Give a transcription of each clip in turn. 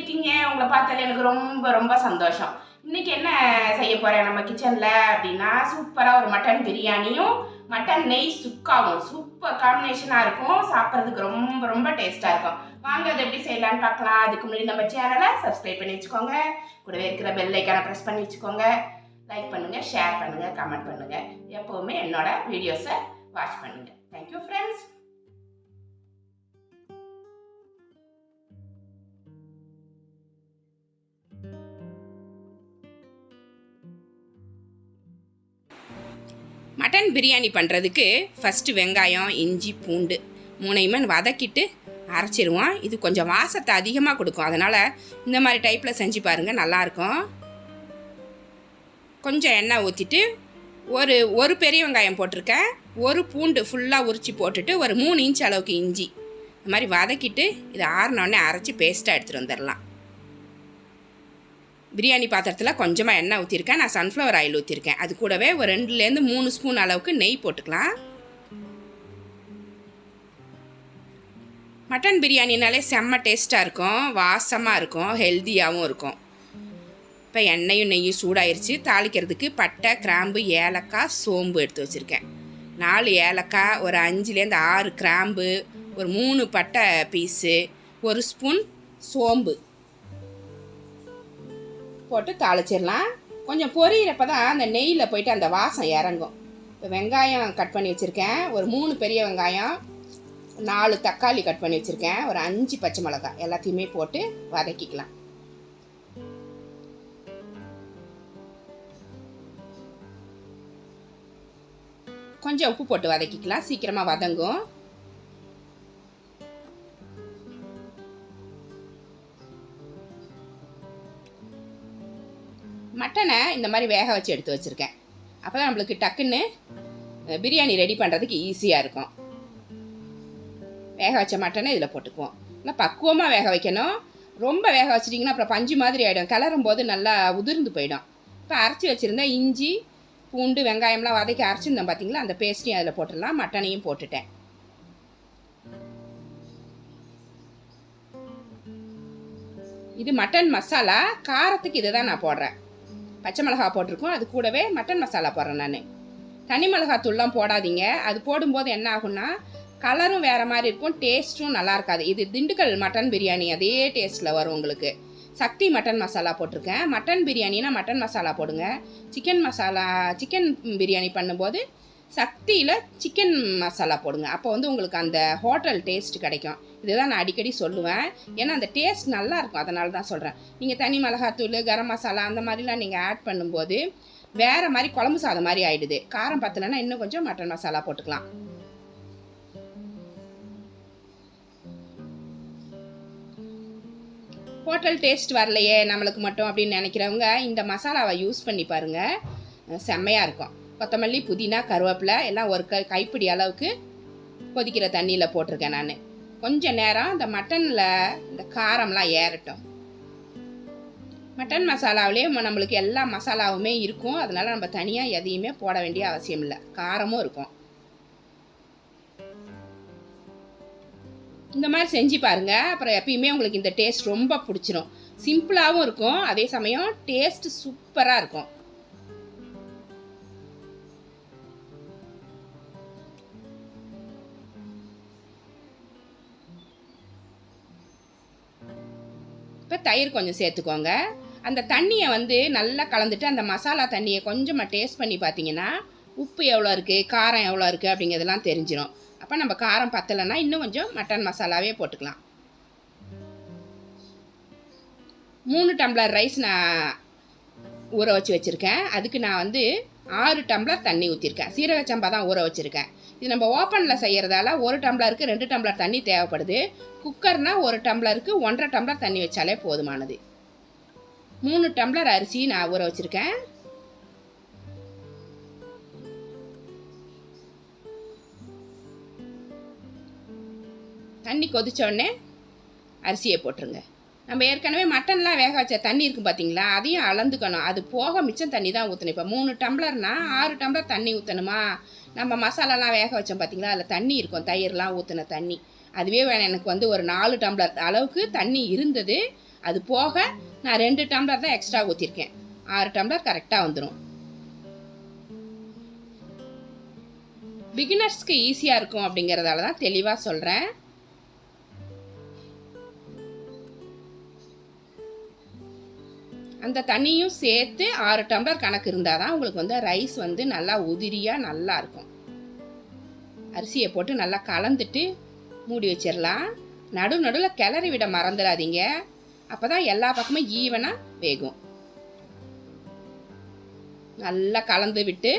உங்களை பார்த்தாலே எனக்கு ரொம்ப ரொம்ப சந்தோஷம். இன்னைக்கு என்ன செய்ய போறேன் நம்ம கிச்சன்ல அப்படின்னா சூப்பரா ஒரு மட்டன் பிரியாணியும் மட்டன் நெய் சுக்காவும். சூப்பர் காம்பினேஷனா இருக்கும். சாப்பிட்றதுக்கு ரொம்ப ரொம்ப டேஸ்டா இருக்கும். வாங்க அது எப்படி செய்யலாம்னு பார்க்கலாம். அதுக்கு முன்னாடி நம்ம சேனலை சப்ஸ்கிரைப் பண்ணி வச்சுக்கோங்க. கூடவே இருக்கிற பெல் ஐக்கானை ப்ரெஸ் பண்ணி வச்சுக்கோங்க. லைக் பண்ணுங்க ஷேர் பண்ணுங்க கமெண்ட் பண்ணுங்க. எப்பவுமே என்னோட வீடியோஸை வாட்ச் பண்ணுங்க. தேங்க்யூ ஃப்ரெண்ட்ஸ் மட்டன் பிரியாணி பண்ணுறதுக்கு ஃபஸ்ட்டு வெங்காயம் இஞ்சி பூண்டு மூணையுமே வதக்கிட்டு அரைச்சிருவோம். இது கொஞ்சம் வாசத்தை அதிகமாக கொடுக்கும். அதனால் இந்த மாதிரி டைப்பில் செஞ்சு பாருங்கள் நல்லாயிருக்கும். கொஞ்சம் எண்ணெய் ஊற்றிட்டு ஒரு ஒரு பெரிய வெங்காயம் போட்டிருக்கேன். ஒரு பூண்டு ஃபுல்லாக உரித்து போட்டுட்டு ஒரு மூணு இன்ச் அளவுக்கு இஞ்சி. இந்த மாதிரி வதக்கிட்டு இதை ஆறினோடனே அரைச்சி பேஸ்ட்டாக எடுத்துகிட்டு வந்துடலாம். பிரியாணி பாத்திரத்தில் கொஞ்சமாக எண்ணெய் ஊற்றிருக்கேன் நான் சன்ஃப்ளவர் ஆயில் ஊற்றிருக்கேன் அது கூடவே ஒரு ரெண்டுலேருந்து மூணு ஸ்பூன் அளவுக்கு நெய் போட்டுக்கலாம். மட்டன் பிரியாணினாலே செம்ம டேஸ்ட்டாக இருக்கும். வாசமாக இருக்கும். ஹெல்த்தியாகவும் இருக்கும். இப்போ எண்ணெயும் நெய்யும் சூடாயிருச்சு. தாளிக்கிறதுக்கு பட்டை கிராம்பு ஏலக்காய் சோம்பு எடுத்து வச்சுருக்கேன். நாலு ஏலக்காய் ஒரு அஞ்சுலேருந்து ஆறு கிராம்பு ஒரு மூணு பட்டை பீஸு ஒரு ஸ்பூன் சோம்பு. போட்டு தாளிச்சிடலாம். கொஞ்சம் பொரியிறப்ப தான் அந்த நெய்யில் போயிட்டு அந்த வாசம் இறங்கும். இப்போ வெங்காயம் கட் பண்ணி வச்சுருக்கேன். ஒரு மூணு பெரிய வெங்காயம் நாலு தக்காளி கட் பண்ணி வச்சுருக்கேன். ஒரு அஞ்சு பச்சை மிளகாய் எல்லாத்தையுமே போட்டு வதக்கிக்கலாம். கொஞ்சம் உப்பு போட்டு வதக்கிக்கலாம். சீக்கிரமாக வதங்கும். சிக்கனை இந்த மாதிரி வேக வச்சு எடுத்து வச்சுருக்கேன். அப்போ தான் நம்மளுக்கு டக்குன்னு பிரியாணி ரெடி பண்ணுறதுக்கு ஈஸியாக இருக்கும். வேக வச்ச மட்டனை இதில் போட்டுக்குவோம். நல்லா பக்குவமாக வேக வைக்கணும். ரொம்ப வேக வச்சிட்டிங்கன்னா அப்புறம் பஞ்சு மாதிரி ஆகிடும் கிளறும் போது நல்லா உதிர்ந்து போயிடும். இப்போ அரைச்சி வச்சுருந்தா இஞ்சி பூண்டு வெங்காயம்லாம் வதக்கி அரைச்சிருந்தோம் பார்த்தீங்களா அந்த பேஸ்ட்டையும் அதில் போட்டுடலாம். மட்டனையும் போட்டுட்டேன். இது மட்டன் மசாலா காரத்துக்கு இதை தான் நான் போடுறேன். பச்சை மிளகா போட்டிருக்கோம். அது கூடவே மட்டன் மசாலா போடுறேன் நான். தனி மிளகாத்தூள்லாம் போடாதீங்க. அது போடும்போது என்ன ஆகும்னா கலரும் வேறு மாதிரி இருக்கும் டேஸ்ட்டும் நல்லா இருக்காது. இது திண்டுக்கல் மட்டன் பிரியாணி அதே டேஸ்ட்டில் வரும் உங்களுக்கு. சக்தி மட்டன் மசாலா போட்டிருக்கேன். மட்டன் பிரியாணினா மட்டன் மசாலா போடுங்க. சிக்கன் மசாலா சிக்கன் பிரியாணி பண்ணும்போது சக்தியில் சிக்கன் மசாலா போடுங்க. அப்போ வந்து உங்களுக்கு அந்த ஹோட்டல் டேஸ்ட் கிடைக்கும். இதுதான் நான் அடிக்கடி சொல்லுவேன். ஏன்னா அந்த டேஸ்ட் நல்லாயிருக்கும். அதனால தான் சொல்கிறேன் நீங்கள் தனி மிளகாத்தூள் கரம் மசாலா அந்த மாதிரிலாம் நீங்கள் ஆட் பண்ணும்போது வேறு மாதிரி குழம்பு சாதம் மாதிரி ஆகிடுது காரம் பத்தலைன்னா இன்னும் கொஞ்சம் மட்டன் மசாலா போட்டுக்கலாம். ஹோட்டல் டேஸ்ட் வரலையே நம்மளுக்கு மட்டும் அப்படின்னு நினைக்கிறவங்க இந்த மசாலாவை யூஸ் பண்ணி பாருங்கள் செம்மையாக இருக்கும். கொத்தமல்லி புதினா கருவேப்பிலை எல்லாம் ஒரு க கைப்பிடி அளவுக்கு கொதிக்கிற தண்ணியில் போட்டிருக்கேன் நான். கொஞ்ச நேரம் இந்த மட்டனில் இந்த காரம்லாம் ஏறட்டும். மட்டன் மசாலாவிலே நம்மளுக்கு எல்லா மசாலாவுமே இருக்கும். அதனால் நம்ம தனியாக எதையுமே போட வேண்டிய அவசியம் இல்லை. காரமும் இருக்கும். இந்த மாதிரி செஞ்சு பாருங்க. அப்புறம் எப்பயுமே உங்களுக்கு இந்த டேஸ்ட் ரொம்ப பிடிச்சிரும். சிம்பிளாகவும் இருக்கும். அதே சமயம் டேஸ்ட் சூப்பராக இருக்கும். இப்போ தயிர் கொஞ்சம் சேர்த்துக்கோங்க. அந்த தண்ணியை வந்து நல்லா கலந்துட்டு அந்த மசாலா தண்ணியை கொஞ்சமாக டேஸ்ட் பண்ணி பார்த்தீங்கன்னா உப்பு எவ்வளோ இருக்குது காரம் எவ்வளோ இருக்குது அப்படிங்கிறதெல்லாம் தெரிஞ்சிடும் அப்போ நம்ம காரம் பத்தலைன்னா இன்னும் கொஞ்சம் மட்டன் மசாலாவே போட்டுக்கலாம். மூணு டம்ளர் ரைஸ் நான் ஊற வச்சு வச்சுருக்கேன். அதுக்கு நான் வந்து ஆறு டம்ளர் தண்ணி ஊற்றிருக்கேன் சீரக சம்பா தான் ஊற வச்சுருக்கேன். இது நம்ம ஓப்பனில் செய்கிறதால ஒரு டம்ளருக்கு ரெண்டு டம்ளர் தண்ணி தேவைப்படுது. குக்கர்னால் ஒரு டம்ளருக்கு ஒன்றரை டம்ளர் தண்ணி வச்சாலே போதுமானது. மூணு டம்ளர் அரிசி நான் ஊற வச்சுருக்கேன். தண்ணி கொதித்தோடனே அரிசியை போட்டுருங்க. நம்ம ஏற்கனவே மட்டன்லாம் வேக வச்ச தண்ணி இருக்கும் பார்த்தீங்களா அதையும் அளந்துக்கணும். அது போக மிச்சம் தண்ணி தான் ஊற்றணும் இப்போ மூணு டம்ளர்னா ஆறு டம்ளர் தண்ணி ஊற்றணுமா நம்ம மசாலாலாம் வேக வச்சோம் பார்த்தீங்களா அதில் தண்ணி இருக்கும். தயிர்லாம் ஊற்றின தண்ணி. அதுவே வேணாம். எனக்கு வந்து ஒரு நாலு டம்ளர் அளவுக்கு தண்ணி இருந்தது. அது போக நான் ரெண்டு டம்ளர் தான் எக்ஸ்ட்ரா ஊற்றிருக்கேன் ஆறு டம்ளர் கரெக்டாக வந்துடும் பிகினர்ஸ்க்கு ஈஸியாக இருக்கும் அப்படிங்கிறதால தான் தெளிவாக சொல்கிறேன் அந்த தண்ணியும் சேர்த்து ஆறு டம்ளர் கணக்கு இருந்தால் தான் உங்களுக்கு வந்து ரைஸ் வந்து நல்லா உதிரியாக நல்லா இருக்கும். அரிசியை போட்டு நல்லா கலந்துட்டு மூடி வச்சிடலாம். நடு நடுவில் கிளறி விட மறந்துடாதீங்க. அப்போ தான் எல்லா பக்கமும் ஈவனாக வேகும். நல்லா கலந்து விட்டு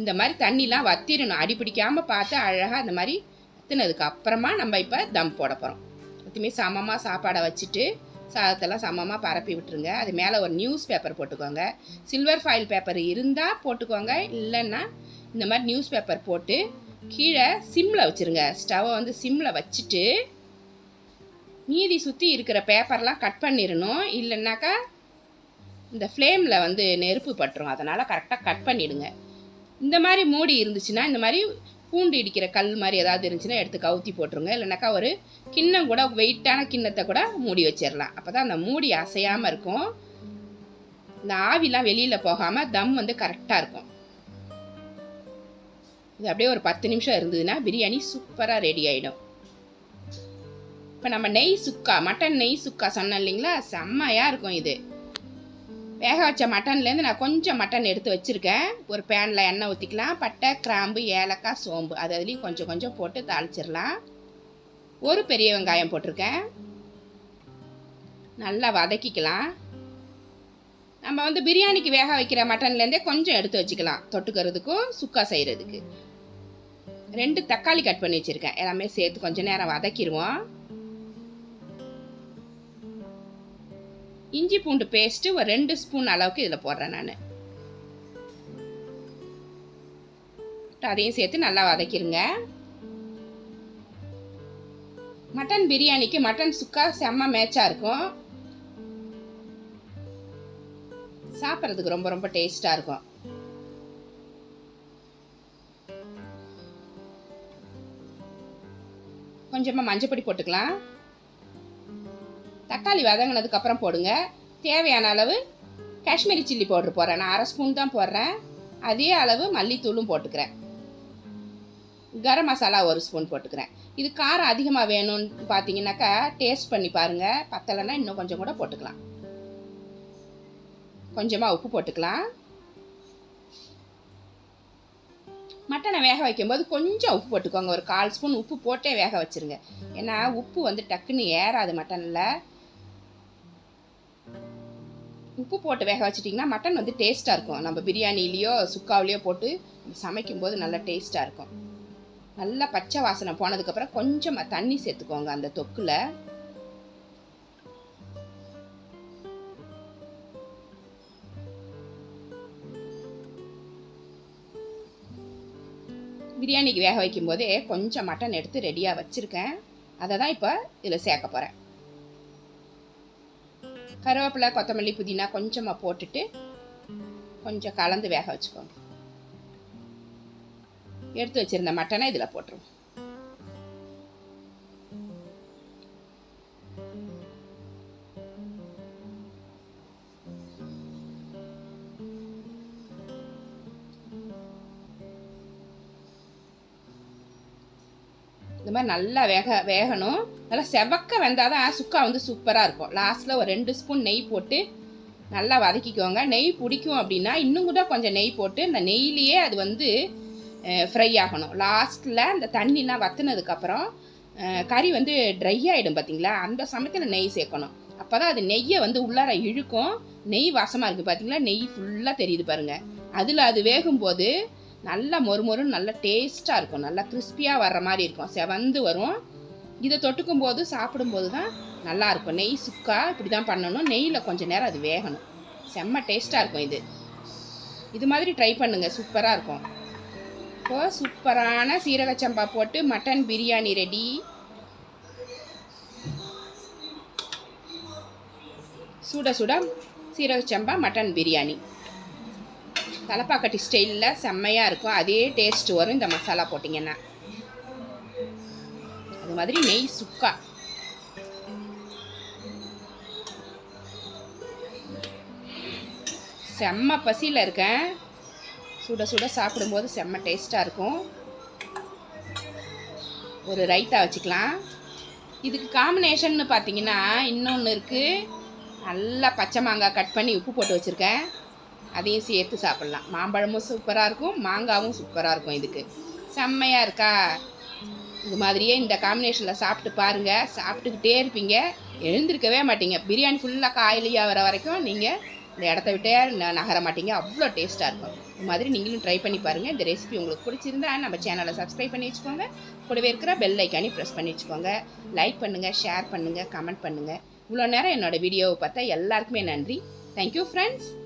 இந்த மாதிரி தண்ணிலாம் வத்திரணும். அடி பிடிக்காமல் பார்த்து அழகாக இந்த மாதிரி வத்தினதுக்கு அப்புறமா நம்ம இப்போ தம் போட போகிறோம் எல்லாத்தையுமே சமமாக சாப்பாடை வச்சுட்டு சாதத்தெல்லாம் சமமாக பரப்பி விட்டுருங்க. அது மேலே ஒரு நியூஸ் பேப்பர் போட்டுக்கோங்க. சில்வர் ஃபாயில் பேப்பர் இருந்தால் போட்டுக்கோங்க. இல்லைன்னா இந்த மாதிரி நியூஸ் பேப்பர் போட்டு கீழே சிம்மில் வச்சுருங்க. ஸ்டவ்வை வந்து சிம்மில் வச்சுட்டு மீதி சுற்றி இருக்கிற பேப்பர்லாம் கட் பண்ணிடணும். இல்லைன்னாக்கா இந்த ஃப்ளேமில் வந்து நெருப்பு பட்டுரும். அதனால் கரெக்டாக கட் பண்ணிவிடுங்க இந்த மாதிரி மூடி இருந்துச்சுன்னா இந்த மாதிரி பூண்டு இடிக்கிற கல் மாதிரி ஏதாவது இருந்துச்சுன்னா எடுத்து கவுத்தி போட்டுருங்க. இல்லைனாக்கா ஒரு கிண்ணம் கூட வெயிட்டான கிண்ணத்தை கூட மூடி வச்சிடலாம். அப்போ தான் அந்த மூடி அசையாமல் இருக்கும். இந்த ஆவிலாம் வெளியில் போகாமல் தம் வந்து கரெக்டாக இருக்கும். இது அப்படியே ஒரு பத்து நிமிஷம் இருந்ததுன்னா பிரியாணி சூப்பராக ரெடி ஆகிடும் இப்போ நம்ம நெய் சுக்கா மட்டன் நெய் சுக்கா சொன்னோம் இல்லைங்களா? செம்மையாக இருக்கும் இது. வேக வச்ச மட்டன்லேருந்து நான் கொஞ்சம் மட்டன் எடுத்து வச்சுருக்கேன். ஒரு பேனில் எண்ணெய் ஊற்றிக்கலாம் பட்டை கிராம்பு ஏலக்காய் சோம்பு. அது அதுலேயும் கொஞ்சம் கொஞ்சம் போட்டு தாளிச்சிடலாம். ஒரு பெரிய வெங்காயம் போட்டிருக்கேன். நல்லா வதக்கிக்கலாம். நம்ம வந்து பிரியாணிக்கு வேக வைக்கிற மட்டன்லேருந்தே கொஞ்சம் எடுத்து வச்சுக்கலாம். தொட்டுக்கிறதுக்கும் சுக்கா செய்கிறதுக்கு ரெண்டு தக்காளி கட் பண்ணி வச்சுருக்கேன். எல்லாமே சேர்த்து கொஞ்சம் நேரம் வதக்கிடுவோம். இஞ்சி பூண்டு பேஸ்ட்டு ஒரு ரெண்டு ஸ்பூன் அளவுக்கு இதில் போடுறேன் நான். அதையும் சேர்த்து நல்லா வதக்கிடுங்க மட்டன் பிரியாணிக்கு மட்டன் சுக்கா செம்ம மேட்சாக இருக்கும். சாப்பிட்றதுக்கு ரொம்ப ரொம்ப டேஸ்ட்டாக இருக்கும். கொஞ்சமாக மஞ்சப்பொடி போட்டுக்கலாம். தக்காளி வதங்கினதுக்கு அப்புறம் போடுங்க. தேவையான அளவு காஷ்மீரி சில்லி பவுடர் போடுறேன். நான் அரை ஸ்பூன் தான் போடுறேன். அதே அளவு மல்லித்தூளும் போட்டுக்கிறேன். கரம் மசாலா ஒரு ஸ்பூன் போட்டுக்கிறேன். இது காரம் அதிகமாக வேணும்னு பார்த்தீங்கன்னாக்கா டேஸ்ட் பண்ணி பாருங்கள் பத்தலைன்னா இன்னும் கொஞ்சம் கூட போட்டுக்கலாம். கொஞ்சமாக உப்பு போட்டுக்கலாம். மட்டனை வேக வைக்கும்போது கொஞ்சம் உப்பு போட்டுக்கோங்க. ஒரு கால் ஸ்பூன் உப்பு போட்டே வேக வச்சுருங்க. ஏன்னா உப்பு வந்து டக்குன்னு ஏறாது மட்டனில். உப்பு போட்டு வேக வச்சிட்டிங்கன்னா மட்டன் வந்து டேஸ்ட்டாக இருக்கும். நம்ம பிரியாணிலேயோ சுக்காவிலையோ போட்டு சமைக்கும்போது நல்லா டேஸ்ட்டாக இருக்கும். நல்லா பச்சை வாசனை போனதுக்கப்புறம் கொஞ்சமாக தண்ணி சேர்த்துக்கோங்க அந்த தொக்கில். பிரியாணிக்கு வேக வைக்கும் போதே கொஞ்சம் மட்டன் எடுத்து ரெடியாக வச்சுருக்கேன். அதை தான் இப்போ இதில் சேர்க்க போகிறேன் கருவேப்பிலை கொத்தமல்லி புதினா கொஞ்சமாக போட்டுட்டு கொஞ்சம் கலந்து வேக வச்சுக்கோங்க. எடுத்து வச்சுருந்த மட்டனை இதில் போட்டுருவோம். இந்த மாதிரி நல்லா வேக வேகணும். நல்லா செவக்க வெந்தால் தான் சுக்கா வந்து சூப்பராக இருக்கும். லாஸ்ட்டில் ஒரு ரெண்டு ஸ்பூன் நெய் போட்டு நல்லா வதக்கிக்கோங்க. நெய் பிடிக்கும் அப்படின்னா இன்னும் கூட கொஞ்சம் நெய் போட்டு இந்த நெய்லேயே அது வந்து ஃப்ரை ஆகணும். லாஸ்ட்டில் அந்த தண்ணிலாம் வத்துனதுக்கப்புறம் கறி வந்து ட்ரை ஆகிடும் பார்த்தீங்களா அந்த சமயத்தில் நெய் சேர்க்கணும். அப்போ தான் அது நெய்யை வந்து உள்ளார இழுக்கும். நெய் வாசமாக இருக்குது பார்த்தீங்களா நெய் ஃபுல்லாக தெரியுது பாருங்கள் அதில் அது வேகும்போது நல்லா மொறுமொறுன்னு நல்லா டேஸ்ட்டாக இருக்கும். நல்லா கிறிஸ்பியாக வர்ற மாதிரி இருக்கும். செவந்து வரும். இதை தொட்டுக்கும் போது சாப்பிடும்போது தான் நல்லாயிருக்கும். நெய் சுக்கா இப்படி தான் பண்ணணும். நெய்யில் கொஞ்சம் நேரம் அது வேகணும். செம்ம டேஸ்ட்டாக இருக்கும் இது. இது மாதிரி ட்ரை பண்ணுங்கள் சூப்பராக இருக்கும். இப்போது சூப்பரான சீரக சம்பா போட்டு மட்டன் பிரியாணி ரெடி. சுட சுட சீரக சம்பா மட்டன் பிரியாணி. தலப்பாக்கட்டி ஸ்டைலில் செம்மையாக இருக்கும். அதே டேஸ்ட் வரும் இந்த மசாலா போட்டிங்கன்னா. மாதிரி நெய் சுக்கா. செம்ம பசியில் இருக்கேன். சுட சுட சாப்பிடும்போது செம்ம டேஸ்ட்டாக இருக்கும். ஒரு ரைத்தா வச்சுக்கலாம். இதுக்கு காம்பினேஷன்னு பார்த்தீங்கன்னா இன்னொன்று இருக்குது நல்லா பச்சை மாங்காய் கட் பண்ணி உப்பு போட்டு வச்சுருக்கேன். அதையும் சேர்த்து சாப்பிட்லாம். மாம்பழமும் சூப்பராக இருக்கும். மாங்காவும் சூப்பராக இருக்கும் இதுக்கு. செம்மையாக இருக்கா? இது மாதிரியே இந்த காம்பினேஷனில் சாப்பிட்டு பாருங்கள் சாப்பிட்டுக்கிட்டே இருப்பீங்க. எழுந்திருக்கவே மாட்டீங்க. பிரியாணி ஃபுல்லாக காயிலியாக வர வரைக்கும் நீங்கள் இந்த இடத்த விட்டே ந- நகர மாட்டீங்க. அவ்வளோ டேஸ்ட்டாக இருக்கும். இது மாதிரி நீங்களும் ட்ரை பண்ணி பாருங்கள் இந்த ரெசிபி உங்களுக்கு பிடிச்சிருந்தா நம்ம சேனலை சப்ஸ்கிரைப் பண்ணி வச்சுக்கோங்க. கூடவே இருக்கிற பெல் ஐக்கானே ப்ரெஸ் பண்ணி வச்சுக்கோங்க. லைக் பண்ணுங்கள் ஷேர் பண்ணுங்கள் கமெண்ட் பண்ணுங்கள் இவ்வளோ நேரம் என்னோட வீடியோவை பார்த்தா எல்லாருக்குமே நன்றி. Thank you friends